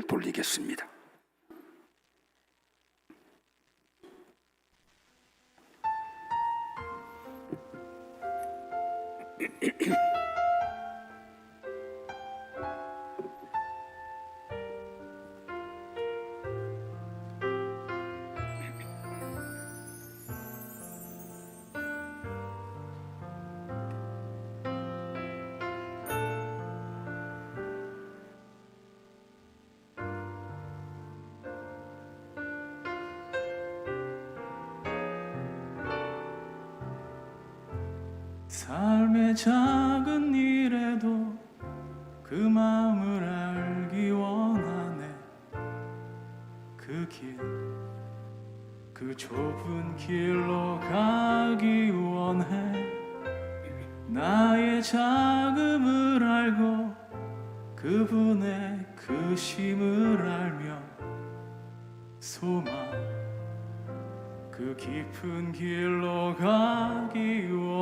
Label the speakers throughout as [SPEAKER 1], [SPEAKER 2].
[SPEAKER 1] 돌리겠습니다.
[SPEAKER 2] 삶의 작은 일에도 그 마음을 알기 원하네. 그 길, 그 좁은 길로 가기 원해. 나의 자금을 알고 그분의 크심을 알며 소망 그 깊은 길로 가기 원하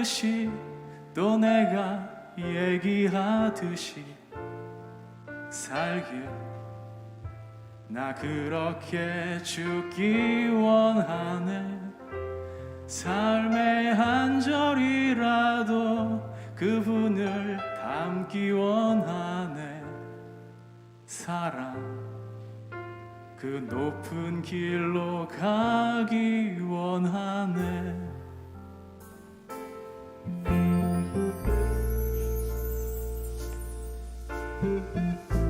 [SPEAKER 2] 노래하듯이 또 내가 얘기하듯이 살길 나 그렇게 죽기 원하네. 삶의 한 절이라도 그분을 담기 원하네. 사랑 그 높은 길로 가기 원하네 Thank you.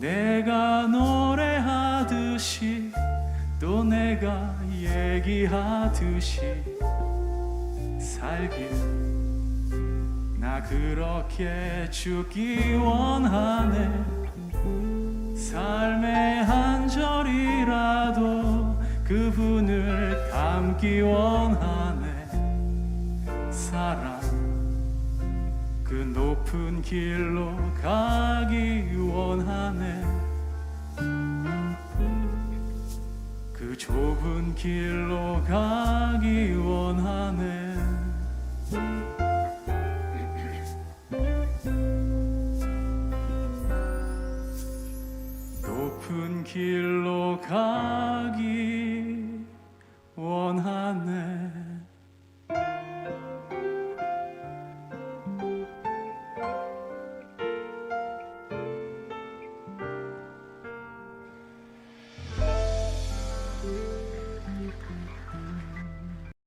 [SPEAKER 2] 내가 노래하듯이 또 내가 얘기하듯이 살길. 나 그렇게 죽기 원하네. 삶의 한 절이라도 그분을 담기 원하네 그 높은 길로 가기 원하네. 그 좁은 길로 가기 원하네. 높은 길로 가